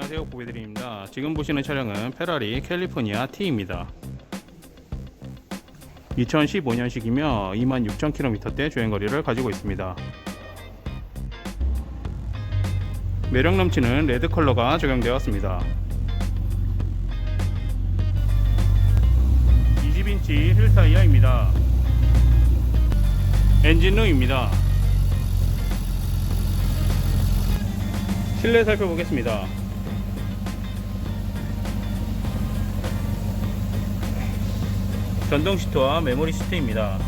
안녕하세요. 보배드림입니다. 지금 보시는 차량은 페라리 캘리포니아 T입니다. 2015년식이며 26,000km대 주행거리를 가지고 있습니다. 매력 넘치는 레드 컬러가 적용되었습니다. 20인치 휠 타이어입니다. 엔진룸입니다. 실내 살펴보겠습니다. 전동 시트와 메모리 시트입니다.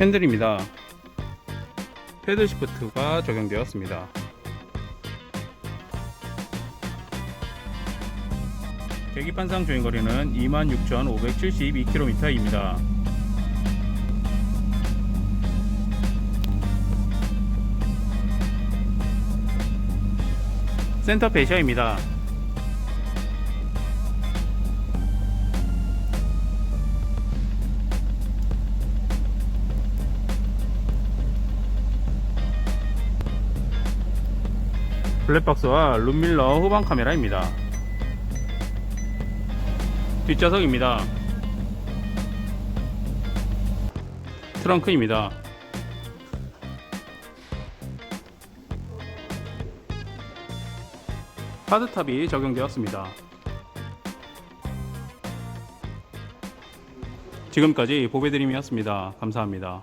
핸들입니다. 패드 시프트가 적용되었습니다. 계기판상 주행거리는 26,572km입니다. 센터 배셔입니다. 블랙박스와 룸밀러 후방 카메라입니다. 뒷좌석입니다. 트렁크입니다. 하드탑이 적용되었습니다. 지금까지 보배드림이었습니다. 감사합니다.